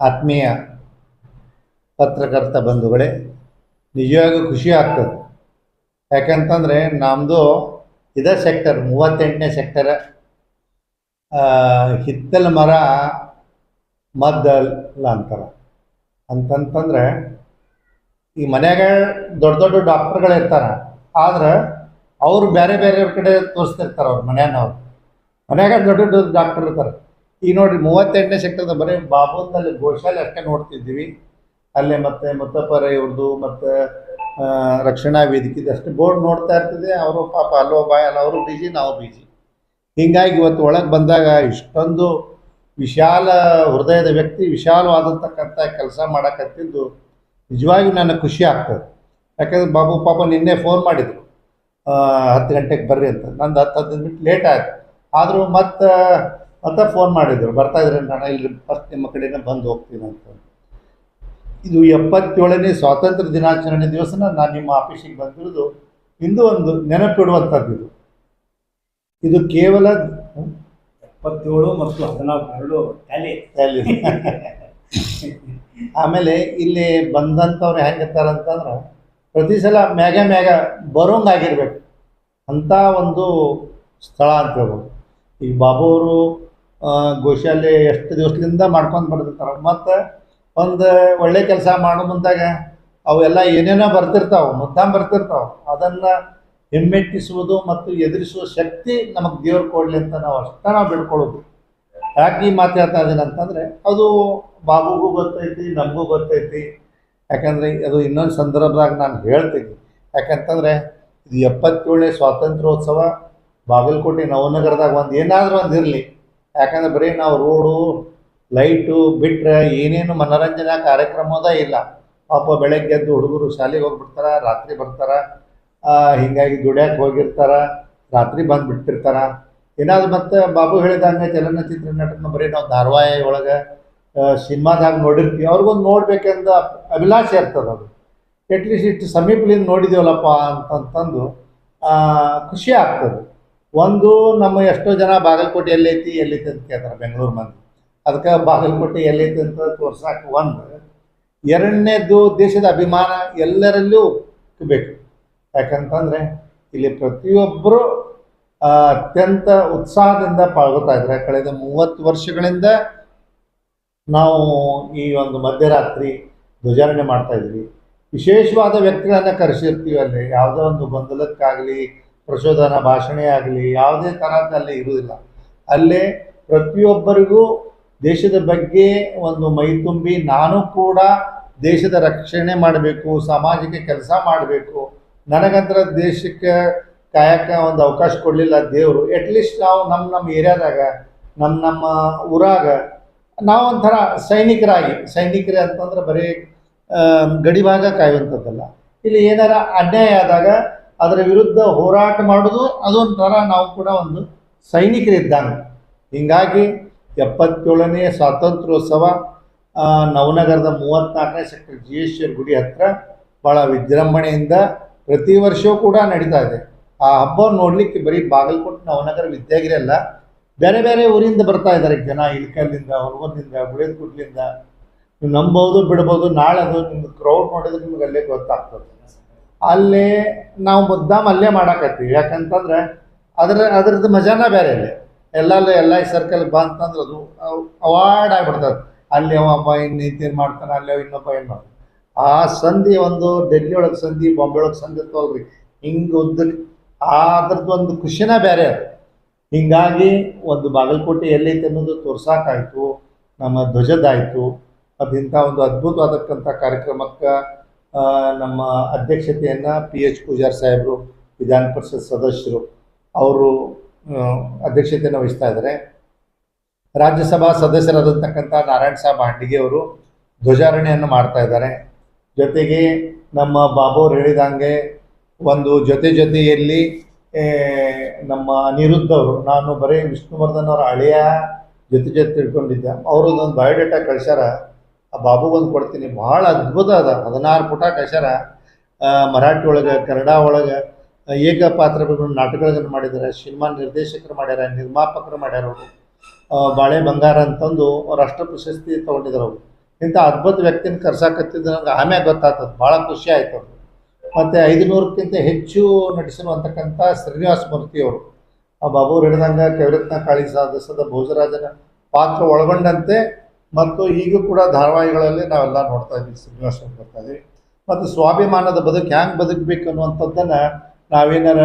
ಆತ್ಮೀಯ ಪತ್ರಕರ್ತ ಬಂಧುಗಳೇ ನಿಜವಾಗೂ ಖುಷಿ ಆಗ್ತದೆ. ಯಾಕಂತಂದರೆ ನಮ್ಮದು ಇದೇ ಸೆಕ್ಟರ್ ಮೂವತ್ತೆಂಟನೇ ಸೆಕ್ಟರ್ ಹಿತ್ತಲ ಮರ ಮದ್ದಲ್ಲ ಅಂತಾರೆ. ಅಂತಂತಂದ್ರೆ ಈ ಮನ್ಯಾಗ ದೊಡ್ಡ ದೊಡ್ಡ ಡಾಕ್ಟರ್ಗಳು ಇರ್ತಾರೆ. ಆದ್ರೆ ಅವರು ಬೇರೆ ಬೇರೆ ಕಡೆ ತೋರಿಸ್ತಿರ್ತಾರೆ ಅವ್ರು ಮನ್ಯಾನವ್ರು ಮನ್ಯಾಗ ದೊಡ್ಡ ದೊಡ್ಡ ಡಾಕ್ಟರ್ ಇರ್ತಾರೆ. ಈಗ ನೋಡ್ರಿ ಮೂವತ್ತೆಂಟನೇ ಸೆಕ್ಟರ್ದ ಬರೀ ಬಾಬುನಲ್ಲಿ ಗೋಶಾಲೆ ಅಷ್ಟೇ ನೋಡ್ತಿದ್ದೀವಿ. ಅಲ್ಲೇ ಮತ್ತೆ ಮುತ್ತಪ್ಪರ ಇವ್ರದ್ದು ಮತ್ತು ರಕ್ಷಣಾ ವೇದಿಕೆದು ಅಷ್ಟೇ. ಬೋರ್ಡ್ ನೋಡ್ತಾ ಇರ್ತದೆ, ಅವರು ಪಾಪ ಅಲ್ಲೋ ಬಾಯ್ ಅಲ್ಲ, ಅವರು ಬಿಜಿ ನಾವು ಬಿಜಿ ಹೀಗಾಗಿ ಇವತ್ತು ಒಳಗೆ ಬಂದಾಗ ಇಷ್ಟೊಂದು ವಿಶಾಲ ಹೃದಯದ ವ್ಯಕ್ತಿ, ವಿಶಾಲವಾದಂತಕ್ಕಂಥ ಕೆಲಸ ಮಾಡಕತ್ತಿದ್ದು ನಿಜವಾಗಿಯೂ ನನಗೆ ಖುಷಿ ಆಗ್ತದೆ. ಯಾಕಂದ್ರೆ ಬಾಬು ಪಾಪ ನಿನ್ನೆ ಫೋನ್ ಮಾಡಿದರು. ಹತ್ತು ಗಂಟೆಗೆ ಬರ್ರಿ ಅಂತ. ನಂದು ಹತ್ತು ಹದಿನೈದು ಬಿಟ್ಟು ಲೇಟ್ ಆಯ್ತು. ಆದರೂ ಮತ್ತೆ ಮತ್ತೆ ಫೋನ್ ಮಾಡಿದರು. ಬರ್ತಾ ಇದ್ರೆ ನಾನು ಇಲ್ಲಿ ಫಸ್ಟ್ ನಿಮ್ಮ ಕಡೆನೇ ಬಂದು ಹೋಗ್ತೀನಿ ಅಂತ. ಇದು ಎಪ್ಪತ್ತೇಳನೇ ಸ್ವಾತಂತ್ರ್ಯ ದಿನಾಚರಣೆ ದಿವಸನ ನಾನು ನಿಮ್ಮ ಆಫೀಸಿಗೆ ಬಂದಿರೋದು. ಇಂದು ಒಂದು ನೆನಪಿಡುವಂಥದ್ದು ಇದು. ಇದು ಕೇವಲ ಎಪ್ಪತ್ತೇಳು ಮತ್ತು ಹದಿನಾಲ್ಕು ಎರಡು ಟ್ಯಾಲಿ. ಅಲ್ಲಿ ಆಮೇಲೆ ಇಲ್ಲಿ ಬಂದಂಥವ್ರು ಹೆಂಗಿರ್ತಾರೆ ಅಂತಂದ್ರೆ ಪ್ರತಿ ಸಲ ಮ್ಯಾಗ ಮ್ಯಾಗ ಬರೋಂಗಾಗಿರ್ಬೇಕು ಅಂಥ ಒಂದು ಸ್ಥಳ ಅಂತ ಹೇಳ್ಬೋದು. ಈ ಬಾಬು ಅವರು ಗೋಶಾಲೆ ಎಷ್ಟು ದಿವಸದಿಂದ ಮಾಡ್ಕೊಂಡು ಬರ್ತಿರ್ತಾರೆ ಮತ್ತು ಒಂದು ಒಳ್ಳೆ ಕೆಲಸ ಮಾಡೋ ಮುಂದಾಗ ಅವೆಲ್ಲ ಏನೇನೋ ಬರ್ತಿರ್ತಾವೆ ಮುದ್ದಾಂ ಬರ್ತಿರ್ತಾವೆ ಅದನ್ನು ಹಿಮ್ಮೆಟ್ಟಿಸುವುದು ಮತ್ತು ಎದುರಿಸುವ ಶಕ್ತಿ ನಮಗೆ ದೇವ್ರು ಕೊಡಲಿ ಅಂತ ನಾವು ಅಷ್ಟೇ ನಾವು ಬಿಡ್ಕೊಳ್ಳೋದು ಯಾಕೆ ಈ ಮಾತು ಹೇಳ್ತಾ ಇದ್ದೀನಿ ಅಂತಂದರೆ, ಅದು ಬಾಬುಗೂ ಗೊತ್ತೈತಿ, ನಮಗೂ ಗೊತ್ತೈತಿ. ಯಾಕಂದರೆ ಅದು ಇನ್ನೊಂದು ಸಂದರ್ಭದಾಗ ನಾನು ಹೇಳ್ತೀನಿ. ಯಾಕಂತಂದರೆ ಇದು ಎಪ್ಪತ್ತೇಳನೇ ಸ್ವಾತಂತ್ರ್ಯೋತ್ಸವ, ಬಾಗಲಕೋಟೆ ನವನಗರದಾಗ ಒಂದು ಏನಾದರೂ ಒಂದು ಇರಲಿ. ಯಾಕಂದ್ರೆ ಬರೀ ನಾವು ರೋಡು, ಲೈಟು ಬಿಟ್ಟರೆ ಏನೇನು ಮನೋರಂಜನಾ ಕಾರ್ಯಕ್ರಮದ ಇಲ್ಲ. ಪಾಪ ಬೆಳಗ್ಗೆ ಎದ್ದು ಹುಡುಗರು ಶಾಲೆಗೆ ಹೋಗ್ಬಿಡ್ತಾರೆ, ರಾತ್ರಿ ಬರ್ತಾರೆ ಹೀಗಾಗಿ ದುಡ್ಯಾಕೆ ಹೋಗಿರ್ತಾರೆ, ರಾತ್ರಿ ಬಂದು ಬಿಟ್ಟಿರ್ತಾರೆ ಏನಾದ್ರು ಮತ್ತೆ ಬಾಬು ಹೇಳಿದಂಗೆ ಚಲನಚಿತ್ರ ನಟನ ಬರೀ ನಾವು ಧಾರವಾಹಿ ಒಳಗೆ ಸಿನಿಮಾದಾಗ ನೋಡಿರ್ತೀವಿ. ಅವ್ರಿಗೊಂದು ನೋಡ್ಬೇಕೆಂದು ಅಭಿಲಾಷೆ ಇರ್ತದೆ ಅದು. ಅಟ್ಲೀಸ್ಟ್ ಇಷ್ಟು ಸಮೀಪದಿಂದ ನೋಡಿದೆವಲ್ಲಪ್ಪ ಅಂತಂತಂದು ಖುಷಿ ಆಗ್ತದೆ. ಒಂದು ನಮ್ಮ ಎಷ್ಟೋ ಜನ ಬಾಗಲಕೋಟೆ ಎಲ್ಲೈತಿ ಎಲ್ಲೈತಿ ಅಂತ ಕೇಳ್ತಾರೆ, ಬೆಂಗಳೂರು ಮಂದಿ. ಅದಕ್ಕೆ ಬಾಗಲಕೋಟೆ ಎಲ್ಲೈತಿ ಅಂತ ತೋರ್ಸಕ್ಕೆ ಒಂದು. ಎರಡನೇದು ದೇಶದ ಅಭಿಮಾನ ಎಲ್ಲರಲ್ಲೂ ಬೇಕು. ಯಾಕಂತಂದರೆ ಇಲ್ಲಿ ಪ್ರತಿಯೊಬ್ಬರು ಅತ್ಯಂತ ಉತ್ಸಾಹದಿಂದ ಪಾಲ್ಗೊತಾ ಇದ್ದಾರೆ. ಕಳೆದ ಮೂವತ್ತು ವರ್ಷಗಳಿಂದ ನಾವು ಈ ಒಂದು ಮಧ್ಯರಾತ್ರಿ ಧ್ವಜಾರಣೆ ಮಾಡ್ತಾ ಇದ್ವಿ ವಿಶೇಷವಾದ ವ್ಯಕ್ತಿಗಳನ್ನು ಕರೆಸಿರ್ತೀವಿ ಅಲ್ಲಿ. ಯಾವುದೋ ಒಂದು ಗೊಂದಲಕ್ಕಾಗಲಿ ಪ್ರಚೋದನ ಭಾಷಣೆ ಆಗಲಿ, ಯಾವುದೇ ಥರದಲ್ಲಿ ಇರುವುದಿಲ್ಲ. ಅಲ್ಲೇ ಪ್ರತಿಯೊಬ್ಬರಿಗೂ ದೇಶದ ಬಗ್ಗೆ ಒಂದು ಮೈ ತುಂಬಿ ನಾನು ಕೂಡ ದೇಶದ ರಕ್ಷಣೆ ಮಾಡಬೇಕು ಸಾಮಾಜಿಕ ಕೆಲಸ ಮಾಡಬೇಕು. ನನಗಂತರ ದೇಶಕ್ಕೆ ಕಾಯಕ ಒಂದು ಅವಕಾಶ ಕೊಡಲಿಲ್ಲ ದೇವರು. ಅಟ್ಲೀಸ್ಟ್ ನಾವು ನಮ್ಮ ನಮ್ಮ ಏರಿಯಾದಾಗ, ನಮ್ಮ ನಮ್ಮ ಊರಾಗ ನಾವು ಒಂಥರ ಸೈನಿಕರಾಗಿ, ಸೈನಿಕರೇ ಅಂತಂದ್ರೆ ಬರೀ ಗಡಿಭಾಗ ಕಾಯುವಂಥದ್ದಲ್ಲ. ಇಲ್ಲಿ ಏನಾರ ಅನ್ಯಾಯ ಆದಾಗ ಅದರ ವಿರುದ್ಧ ಹೋರಾಟ ಮಾಡೋದು ಅದೊಂಥರ ನಾವು ಕೂಡ ಒಂದು ಸೈನಿಕರಿದ್ದಂಗೆ ಹೀಗಾಗಿ ಎಪ್ಪತ್ತೇಳನೇ ಸ್ವಾತಂತ್ರ್ಯೋತ್ಸವ ನವನಗರದ ಮೂವತ್ತ್ನಾಲ್ಕನೇ ಸೆಕ್ಟರ್ ಜಿ ಎಸ್ ಗುಡಿ ಹತ್ರ ಭಾಳ ವಿಜೃಂಭಣೆಯಿಂದ ಪ್ರತಿ ವರ್ಷವೂ ಕೂಡ ನಡೀತಾ ಇದೆ. ಆ ಹಬ್ಬ ನೋಡಲಿಕ್ಕೆ ಬರೀ ಬಾಗಲಕೋಟೆ, ನವನಗರ ವಿದ್ಯಾಗಿರಿ ಅಲ್ಲ, ಬೇರೆ ಬೇರೆ ಊರಿಂದ ಬರ್ತಾ ಇದ್ದಾರೆ ಜನ ಇಲ್ಕಲ್ಲಿಂದ ಹುಡುಗನಿಂದ ಗುಳೇದಗುಡ್ಲಿಂದ ನೀವು ನಂಬೋದು ಬಿಡ್ಬೋದು, ನಾಳೆ ಅದು ನಿಮ್ಗೆ ಕ್ರೌಡ್ ನೋಡಿದ್ರೆ ನಿಮ್ಗೆ ಅಲ್ಲೇ ಗೊತ್ತಾಗ್ತದೆ. ಅಲ್ಲೇ ನಾವು ಮುದ್ದಾಮ್ ಅಲ್ಲೇ ಮಾಡಾಕತ್ತೀವಿ. ಯಾಕಂತಂದ್ರೆ ಅದ್ರ, ಅದ್ರದ್ದು ಮಜಾನ ಬೇರೆ ಅಲ್ಲಿ, ಎಲ್ಲ ಎಲ್ಲ ಸರ್ಕಲ್ ಬಂತಂದ್ರೆ ಅದು ಅವಾರ್ಡ್ ಆಗಿಬಿಡ್ತದೆ. ಅಲ್ಲಿ ಅವ ಇನ್ನು ನಿಂತೇನು ಮಾಡ್ತಾನೆ, ಅಲ್ಲಿ ಇನ್ನೊಬ್ಬ ಏನು ಆ ಸಂಧಿ ಒಂದು ಡೆಲ್ಲಿ ಒಳಗೆ ಸಂಧಿ, ಬಾಂಬೆ ಒಳಗೆ ಸಂಧಿ ಇರ್ತವಲ್ರಿ ಹಿಂಗೆ ಉದ್ದ ಅದ್ರದ್ದು ಒಂದು ಖುಷಿನ ಬೇರೆ ಅದು. ಹೀಗಾಗಿ ಒಂದು ಬಾಗಲಕೋಟೆ ಎಲ್ಲೈತೆ ಅನ್ನೋದು ತೋರ್ಸಾಕಾಯ್ತು, ನಮ್ಮ ಧ್ವಜದಾಯಿತು ಅದು ಒಂದು ಅದ್ಭುತವಾದಕ್ಕಂಥ ಕಾರ್ಯಕ್ರಮಕ್ಕೆ ನಮ್ಮ ಅಧ್ಯಕ್ಷತೆಯನ್ನು ಪಿ ಎಚ್ ಪೂಜಾರ್ ಸಾಹೇಬರು, ವಿಧಾನ ಪರಿಷತ್ ಸದಸ್ಯರು ಅವರು ಅಧ್ಯಕ್ಷತೆಯನ್ನು ವಹಿಸ್ತಾ ಇದ್ದಾರೆ. ರಾಜ್ಯಸಭಾ ಸದಸ್ಯರಾದಂತಕ್ಕಂಥ ನಾರಾಯಣ ಸಾಹೇಬ್ ಹಾಂಡಿಗೆ ಅವರು ಧ್ವಜಾರಣೆಯನ್ನು ಮಾಡ್ತಾ ಇದ್ದಾರೆ. ಜೊತೆಗೆ ನಮ್ಮ ಬಾಬು ಅವ್ರು ಹೇಳಿದಂಗೆ ಒಂದು ಜೊತೆ ಜೊತೆಯಲ್ಲಿ ನಮ್ಮ ಅನಿರುದ್ಧ ಅವರು, ನಾನು ಬರೀ ವಿಷ್ಣುವರ್ಧನ್ ಅವರ ಹಳೆಯ ಜೊತೆ ಜೊತೆ ತಿಳ್ಕೊಂಡಿದ್ದೆ. ಅವರು ಒಂದು ಬಯೋಡೇಟಾ ಕಳ್ಸ್ಯಾರ. ಆ ಬಾಬುಗೊಂದು ಕೊಡ್ತೀನಿ. ಭಾಳ ಅದ್ಭುತ ಅದ. ಹದಿನಾರು ಪುಟ ಕಶರ ಮರಾಠಿ ಒಳಗೆ, ಕನ್ನಡ ಒಳಗೆ ಏಕ ಪಾತ್ರ ನಾಟಕಗಳನ್ನು ಮಾಡಿದ್ದಾರೆ ಸಿನಿಮಾ ನಿರ್ದೇಶಕರು ಮಾಡ್ಯಾರ, ನಿರ್ಮಾಪಕರು ಮಾಡ್ಯಾರ ಅವರು. ಬಾಳೆ ಬಂಗಾರ ಅಂತಂದು ರಾಷ್ಟ್ರ ಪ್ರಶಸ್ತಿ ತೊಗೊಂಡಿದ್ದಾರೆ ಅವರು. ಇಂಥ ಅದ್ಭುತ ವ್ಯಕ್ತಿನ ಕರ್ಸಾಕತ್ತಿದ್ದು ನಂಗೆ ಆಮ್ಯಾಗ ಗೊತ್ತಾಗ್ತದೆ ಭಾಳ ಖುಷಿ ಆಯ್ತು ಅದು ಮತ್ತು ಐದುನೂರಕ್ಕಿಂತ ಹೆಚ್ಚು ನಟಿಸಿರುವಂತಕ್ಕಂಥ ಶ್ರೀನಿವಾಸ ಮೂರ್ತಿಯವರು ಆ ಬಾಬು ಹಿಡಿದಂಗ ಕೆವರತ್ನ ಕಾಳಿ ದಸದ ಭೋಜರಾಜನ ಪಾತ್ರ ಒಳಗೊಂಡಂತೆ ಮತ್ತು ಈಗೂ ಕೂಡ ಧಾರಾವಾಹಿಗಳಲ್ಲಿ ನಾವೆಲ್ಲ ನೋಡ್ತಾ ಇದ್ದೀವಿ ಶ್ರೀನಿವಾಸ ಅವ್ರು ಬರ್ತಾ ಇದ್ದೀವಿ. ಮತ್ತು ಸ್ವಾಭಿಮಾನದ ಬದುಕು ಹ್ಯಾಂಗೆ ಬದುಕಬೇಕು ಅನ್ನುವಂಥದ್ದನ್ನು ನಾವೇನಾರ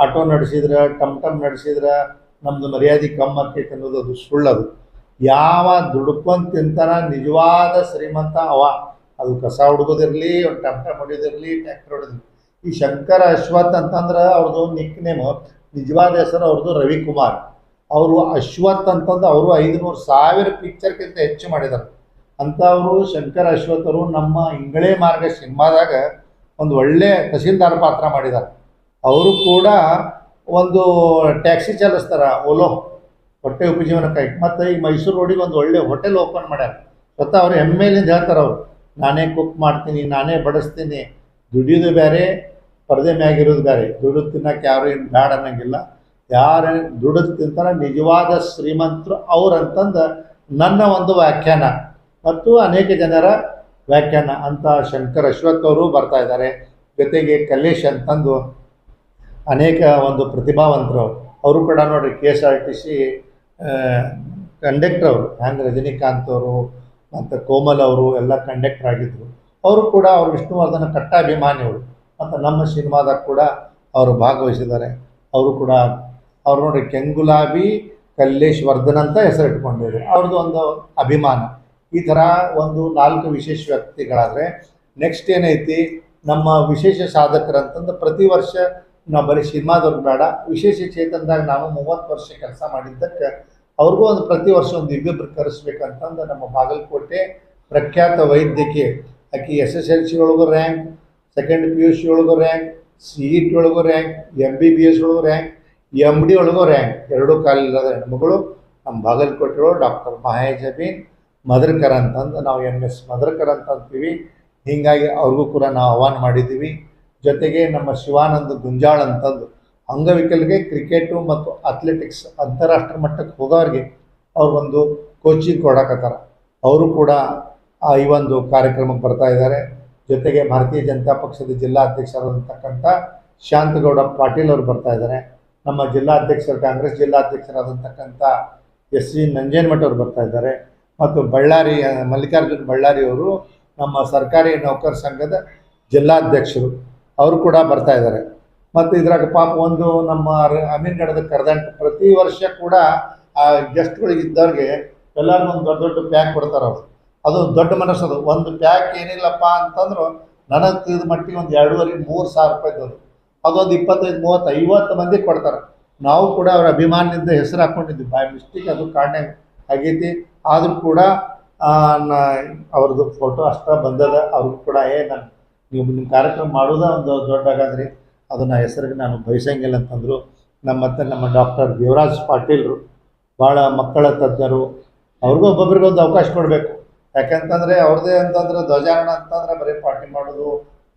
ಆಟೋ ನಡೆಸಿದ್ರೆ, ಟಮ್ ಟಮ್ ನಡೆಸಿದ್ರೆ ನಮ್ಮದು ಮರ್ಯಾದೆ ಕಮ್ಮಿ ಆಕೈತೆ ಅನ್ನೋದು ಅದು ಸುಳ್ಳದು. ಯಾವ ದುಡ್ಕೊಂಡ್ ತಿಂತಾನ ನಿಜವಾದ ಶ್ರೀಮಂತ ಅವ. ಅದು ಕಸ ಹುಡುಗೋದಿರಲಿ, ಒಂದು ಟಮ್ ಟಮ್ ಹೊಡಿಯೋದಿರಲಿ ಟ್ಯಾಕ್ಟರ್ ಹೊಡೋದಿರಲಿ ಈ ಶಂಕರ ಅಶ್ವಥ್ ಅಂತಂದ್ರೆ ಅವ್ರದ್ದು ನಿಕ್ ನೇಮು ನಿಜವಾದ ಹೆಸರು ಅವ್ರದ್ದು ರವಿಕುಮಾರ್. ಅವರು ಅಶ್ವಥ್ ಅಂತಂದು ಅವರು ಐದುನೂರು ಸಾವಿರ ಪಿಕ್ಚರ್ಗಿಂತ ಹೆಚ್ಚು ಮಾಡಿದ್ದಾರೆ ಅಂಥವರು ಶಂಕರ ಅಶ್ವಥ್ ಅವರು ನಮ್ಮ ಇಂಗಳೇ ಮಾರ್ಗ ಸಿನಿಮಾದಾಗ ಒಂದು ಒಳ್ಳೆ ತಹಸೀಲ್ದಾರ್ ಪಾತ್ರ ಮಾಡಿದ್ದಾರೆ ಅವರು ಕೂಡ ಒಂದು ಟ್ಯಾಕ್ಸಿ ಚಾಲಿಸ್ತಾರೆ, ಓಲೋ, ಹೊಟ್ಟೆ ಉಪಜೀವನಕ್ಕಾಗಿ ಮತ್ತು ಈ ಮೈಸೂರು ರೋಡಿಗೆ ಒಂದು ಒಳ್ಳೆ ಹೋಟೆಲ್ ಓಪನ್ ಮಾಡ್ಯಾರ. ಸ್ವತಃ ಅವ್ರು ಹೆಮ್ಮೆಲಿಂದ ಹೇಳ್ತಾರೆ ಅವರು, ನಾನೇ ಕುಕ್ ಮಾಡ್ತೀನಿ, ನಾನೇ ಬಡಿಸ್ತೀನಿ ದುಡಿಯೋದು ಬೇರೆ ಪರದೆ ಮ್ಯಾಗಿರೋದು ಬೇರೆ ದುಡಿದು ತಿನ್ನಕ್ಕೆ ಯಾರು ಏನು ಬೇಡ ಅನ್ನಂಗಿಲ್ಲ. ಯಾರು ದುಡಿದು ತಿಂತಾರ, ನಿಜವಾದ ಶ್ರೀಮಂತರು ಅವ್ರಂತಂದು ನನ್ನ ಒಂದು ವ್ಯಾಖ್ಯಾನ. ಮತ್ತು ಅನೇಕ ಜನರ ವ್ಯಾಖ್ಯಾನ. ಅಂತ ಶಂಕರ್ ಅಶ್ವಥ್ ಅವರು ಬರ್ತಾ ಇದ್ದಾರೆ. ಜೊತೆಗೆ ಕಲ್ಲೇಶ್ ಅಂತಂದು ಅನೇಕ ಒಂದು ಪ್ರತಿಭಾವಂತರು ಅವರು. ಕೂಡ ನೋಡಿ K S R T C conductor ಅವರು. ಹ್ಯಾಂಗೆ ರಜನಿಕಾಂತ್ ಅವರು ಮತ್ತು ಕೋಮಲ್ ಅವರು ಎಲ್ಲ ಕಂಡಕ್ಟರ್ ಆಗಿದ್ದರು ಅವರು ಕೂಡ ಅವರು ವಿಷ್ಣುವರ್ಧನ ಕಟ್ಟಾಭಿಮಾನಿಗಳು ಮತ್ತು ನಮ್ಮ ಸಿನಿಮಾದಾಗ ಕೂಡ ಅವರು ಭಾಗವಹಿಸಿದ್ದಾರೆ. ಅವರು ಕೂಡ ಅವ್ರು ನೋಡ್ರಿ ಕೆಂಗುಲಾಬಿ, ಕಲ್ಲೇಶ್ ವರ್ಧನ್ ಅಂತ ಹೆಸರಿಟ್ಕೊಂಡಿದ್ದಾರೆ ಅವ್ರದ್ದು ಒಂದು ಅಭಿಮಾನ. ಈ ಥರ ಒಂದು ನಾಲ್ಕು ವಿಶೇಷ ವ್ಯಕ್ತಿಗಳಾದರೆ ನೆಕ್ಸ್ಟ್ ಏನೈತಿ? ನಮ್ಮ ವಿಶೇಷ ಸಾಧಕರಂತಂದು ಪ್ರತಿ ವರ್ಷ ನಾವು ಬರೀ ಸಿನಿಮಾದವ್ರು ಬೇಡ, ವಿಶೇಷ ಚೇತನದಾಗ ನಾನು ಮೂವತ್ತು ವರ್ಷ ಕೆಲಸ ಮಾಡಿದ್ದಕ್ಕೆ ಅವ್ರಿಗೂ ಒಂದು ಪ್ರತಿ ವರ್ಷ ಒಂದು ಇಬ್ಬಿಬ್ರು ಕರೆಸ್ಬೇಕಂತಂದು ನಮ್ಮ ಬಾಗಲಕೋಟೆ ಪ್ರಖ್ಯಾತ ವೈದ್ಯಕೀಯ, ಆಕೆ ಎಸ್ ಎಸ್ ಎಲ್ ಸಿ ಒಳಗೂ rank second P U C ಒಳಗೂ ರ್ಯಾಂಕ್ ಸಿ ಇ ಟಿ ಒಳಗೂ rank M B B S ಒಳಗೂ ರ್ಯಾಂಕ್ ಎಂ ಡಿ ಒಳಗೂ ರ್ಯಾಂಕ್ ಎರಡೂ ಕಾಲಿಲ್ಲದ ಹೆಣ್ಮಗಳು ನಮ್ಮ ಬಾಗಲಕೋಟೆಗಳು ಡಾಕ್ಟರ್ ಮಹೇಶ್ ಜಬೀನ್ ಮದರ್ಕರ್ ಅಂತಂದು ನಾವು ಎಂ ಎಸ್ ಮದರ್ಕರ್ ಅಂತ ಅಂತೀವಿ. ಹೀಗಾಗಿ ಅವ್ರಿಗೂ ಕೂಡ ನಾವು ಆಹ್ವಾನ ಮಾಡಿದ್ದೀವಿ. ಜೊತೆಗೆ ನಮ್ಮ ಶಿವಾನಂದ ಗುಂಜಾಳ್ ಅಂತಂದು ಅಂಗವಿಕಲರಿಗೆ ಕ್ರಿಕೆಟು ಮತ್ತು ಅಥ್ಲೆಟಿಕ್ಸ್ ಅಂತಾರಾಷ್ಟ್ರೀಯ ಮಟ್ಟಕ್ಕೆ ಹೋಗೋರಿಗೆ ಅವ್ರಿಗೊಂದು ಕೋಚಿಂಗ್ ಕೊಡಕತ್ತಾರ. ಅವರು ಕೂಡ ಈ ಒಂದು ಕಾರ್ಯಕ್ರಮಕ್ಕೆ ಬರ್ತಾ ಇದ್ದಾರೆ. ಜೊತೆಗೆ ಭಾರತೀಯ ಜನತಾ ಪಕ್ಷದ ಜಿಲ್ಲಾಧ್ಯಕ್ಷರಾದಂತಕ್ಕಂಥ ಶಾಂತಗೌಡ ಪಾಟೀಲ್ ಅವರು ಬರ್ತಾ ಇದ್ದಾರೆ. ನಮ್ಮ ಜಿಲ್ಲಾಧ್ಯಕ್ಷರು ಕಾಂಗ್ರೆಸ್ ಜಿಲ್ಲಾಧ್ಯಕ್ಷರಾದಂತಕ್ಕಂಥ ಎಸ್ ಸಿ ನಂಜೇನಮಠ ಅವರು ಬರ್ತಾ ಇದ್ದಾರೆ. ಮತ್ತು ಬಳ್ಳಾರಿ ಮಲ್ಲಿಕಾರ್ಜುನ್ ಬಳ್ಳಾರಿ ಅವರು ನಮ್ಮ ಸರ್ಕಾರಿ ನೌಕರ ಸಂಘದ ಜಿಲ್ಲಾಧ್ಯಕ್ಷರು, ಅವರು ಕೂಡ ಬರ್ತಾ ಇದ್ದಾರೆ. ಮತ್ತು ಇದ್ರಾಗ ಪಾಪ ಒಂದು ನಮ್ಮ ಅಮೀನ್ಗಡದ ಕರೆದಂಟು ಪ್ರತಿ ವರ್ಷ ಕೂಡ ಆ ಗೆಸ್ಟ್ಗಳಿಗೆ ಇದ್ದವ್ರಿಗೆ ಎಲ್ಲರಿಗೂ ಒಂದು ದೊಡ್ಡ ದೊಡ್ಡ ಪ್ಯಾಕ್ ಕೊಡ್ತಾರೆ ಅವರು. ಅದು ದೊಡ್ಡ ಮನಸ್ಸದು. ಒಂದು ಪ್ಯಾಕ್ ಏನಿಲ್ಲಪ್ಪ ಅಂತಂದ್ರು ನನಗೆ ತಿಳಿದ ಮಟ್ಟಿಗೆ ಒಂದು ಎರಡೂವರೆ, ಮೂರು ಸಾವಿರ ರೂಪಾಯಿದವರು ಅದೊಂದು ಇಪ್ಪತ್ತೈದು, ಮೂವತ್ತು, ಐವತ್ತು ಮಂದಿ ಕೊಡ್ತಾರೆ. ನಾವು ಕೂಡ ಅವ್ರ ಅಭಿಮಾನದಿಂದ ಹೆಸರು ಹಾಕ್ಕೊಂಡಿದ್ವಿ ಬೈ ಮಿಸ್ಟೇಕ್ ಅದು ಕಾರಣ ಆಗೈತಿ. ಆದರೂ ಕೂಡ ಅವ್ರದ್ದು ಫೋಟೋ ಅಷ್ಟ ಬಂದದ. ಅವ್ರಿಗೂ ಕೂಡ, ಏ, ನಾನು ನೀವು ನಿಮ್ಮ ಕಾರ್ಯಕ್ರಮ ಮಾಡೋದ ಒಂದು ದೊಡ್ಡ ಆಗಾದ್ರಿ ಅದನ್ನ ಹೆಸರಿಗೆ ನಾನು ಬಯಸಂಗಿಲ್ಲ ಅಂತಂದರು. ನಮ್ಮ ಮತ್ತೆ ನಮ್ಮ ಡಾಕ್ಟರ್ ದೇವರಾಜ್ ಪಾಟೀಲ್ರು ಭಾಳ ಮಕ್ಕಳ ತಜ್ಞರು, ಅವ್ರಿಗೂ ಒಬ್ಬೊಬ್ರಿಗೊಂದು ಅವಕಾಶ ಕೊಡಬೇಕು. ಯಾಕಂತಂದರೆ ಅವ್ರದ್ದೇ ಅಂತಂದ್ರೆ ಧ್ವಜಾರಣ ಅಂತಂದ್ರೆ ಬರೀ ಪಾರ್ಟಿ ಮಾಡೋದು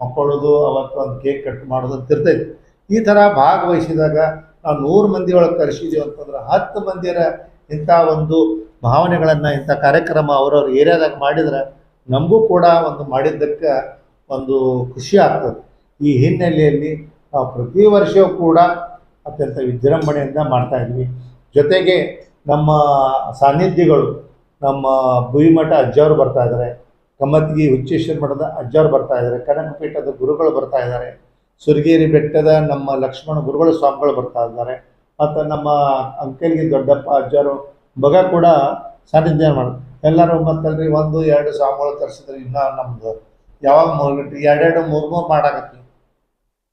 ಮಕ್ಕಳದು ಅವತ್ತು ಒಂದು ಕೇಕ್ ಕಟ್ ಮಾಡೋದು ಅಂತ ಇರ್ತೈತಿ ಈ ಥರ ಭಾಗವಹಿಸಿದಾಗ ನಾವು ನೂರು ಮಂದಿ ಒಳಗೆ ಕರೆಸಿದ್ದೀವಿ ಅಂತಂದ್ರೆ ಹತ್ತು ಮಂದಿರ ಇಂಥ ಒಂದು ಭಾವನೆಗಳನ್ನು, ಇಂಥ ಕಾರ್ಯಕ್ರಮ ಅವರವ್ರ ಏರಿಯಾದಾಗ ಮಾಡಿದ್ರೆ ನಮಗೂ ಕೂಡ ಒಂದು ಮಾಡಿದ್ದಕ್ಕೆ ಒಂದು ಖುಷಿ ಆಗ್ತದೆ. ಈ ಹಿನ್ನೆಲೆಯಲ್ಲಿ ನಾವು ಪ್ರತಿ ವರ್ಷವೂ ಕೂಡ ಅತ್ಯಂತ ವಿಜೃಂಭಣೆಯಿಂದ ಮಾಡ್ತಾ ಇದ್ವಿ. ಜೊತೆಗೆ ನಮ್ಮ ಸಾನ್ನಿಧ್ಯಗಳು, ನಮ್ಮ ಭುವಿಮಠ ಅಜ್ಜವರು ಬರ್ತಾ ಇದ್ದಾರೆ ಕಮ್ಮತ್ಗಿ ಹುಚ್ಚೇಶ್ವರ ಮಠದ ಅಜ್ಜಾರು ಬರ್ತಾ ಇದ್ದಾರೆ. ಕನಕಪೀಠದ ಗುರುಗಳು ಬರ್ತಾ ಇದ್ದಾರೆ. ಸುರಗೇರಿ ಬೆಟ್ಟದ ನಮ್ಮ ಲಕ್ಷ್ಮಣ ಗುರುಗಳು ಸ್ವಾಮಿಗಳು ಬರ್ತಾ ಇದ್ದಾರೆ. ಮತ್ತು ನಮ್ಮ ಅಂಕಲ್ಗೆ ದೊಡ್ಡಪ್ಪ ಅಜ್ಜಾರು ಮಗ ಕೂಡ ಸಾನ್ನಿಧ್ಯ ಮಾಡ, ಎಲ್ಲರೂ ಮತ್ತಲ್ರಿ ಒಂದು, ಎರಡು ಸ್ವಾಮಿಗಳು ತರಿಸಿದ್ರೆ. ಇನ್ನೂ ನಮ್ಮದು ಯಾವಾಗ ಮೂರು ಎರಡೆರಡು ಮೂರು ಮೂರು ಮಾಡಾಕತ್ತಿ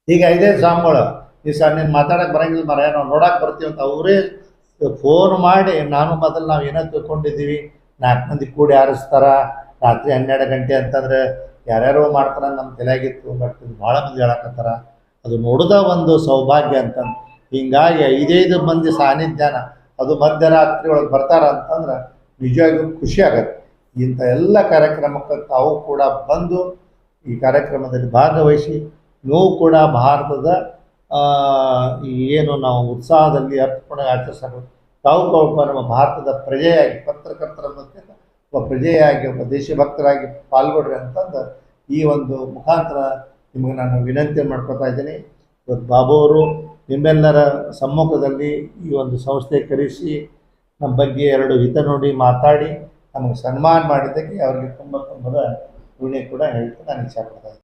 ಈಗ ಐದೇ ಸ್ವಾಮಿಗಳು. ಈ ಸರ್ ನೀನು ಮಾತಾಡಕ್ಕೆ ಬರಂಗಿಲ್ಲ ಮರ ನಾವು ನೋಡೋಕೆ ಬರ್ತೀವಿ ಅಂತ ಅವರೇ ಫೋನ್ ಮಾಡಿ, ನಾನು ಮೊದಲು ನಾವು ಏನೋ ತಿಳ್ಕೊಂಡಿದ್ದೀವಿ. ನಾಲ್ಕು ಮಂದಿ ಕೂಡಿ ಆರಿಸ್ತಾರ. ರಾತ್ರಿ ಹನ್ನೆರಡು ಗಂಟೆ ಅಂತಂದ್ರೆ ಯಾರ್ಯಾರೋ ಮಾಡ್ತಾರೆ ನಮ್ಮ ತಲೆಯಾಗಿತ್ತು ಬಟ್ ಭಾಳ ಮಂದಿ ಹೇಳಕತ್ತಾರ. ಅದು ನೋಡಿದ ಒಂದು ಸೌಭಾಗ್ಯ ಅಂತ ಹಿಂಗಾಗಿ ಐದೈದು ಮಂದಿ ಸಾನ್ನಿಧ್ಯನ, ಅದು ಮಧ್ಯರಾತ್ರಿ ಒಳಗೆ ಬರ್ತಾರ ಅಂತಂದ್ರೆ ನಿಜವಾಗಿಯೂ ಖುಷಿ ಆಗತ್ತೆ. ಇಂಥ ಎಲ್ಲ ಕಾರ್ಯಕ್ರಮಕ್ಕೆ ತಾವು ಕೂಡ ಬಂದು ಈ ಕಾರ್ಯಕ್ರಮದಲ್ಲಿ ಭಾಗವಹಿಸಿ, ನೋವು ಕೂಡ ಭಾರತದ ಏನು ನಾವು ಉತ್ಸಾಹದಲ್ಲಿ ಅರ್ಪಣೆ ಆಚರಿಸಬೇಕು ತಾವು ಕೂಡ ನಮ್ಮ ಭಾರತದ ಪ್ರಜೆಯಾಗಿ ಪತ್ರಕರ್ತರ ಮಧ್ಯೆ ಒಬ್ಬ ಪ್ರಜೆಯಾಗಿ ಒಬ್ಬ ದೇಶಭಕ್ತರಾಗಿ ಪಾಲ್ಗೊಡ್ರಿ ಅಂತಂದು ಈ ಒಂದು ಮುಖಾಂತರ ನಿಮಗೆ ನಾನು ವಿನಂತಿ ಮಾಡ್ಕೊತಾ ಇದ್ದೀನಿ. ಇವತ್ತು ಬಾಬು ಅವರು ನಿಮ್ಮೆಲ್ಲರ ಸಮ್ಮುಖದಲ್ಲಿ ಈ ಒಂದು ಸಂಸ್ಥೆ ಕರೆಸಿ ನಮ್ಮ ಬಗ್ಗೆ ಎರಡು ಹಿತ ನೋಡಿ ಮಾತಾಡಿ ನಮಗೆ ಸನ್ಮಾನ ಮಾಡಿದ್ದಕ್ಕೆ ಅವರಿಗೆ ತುಂಬ, ತುಂಬದ ಋಣಿ ಕೂಡ ಹೇಳ್ತಾ ನಾನು ಇಚ್ಛೆ ಪಡ್ತಾ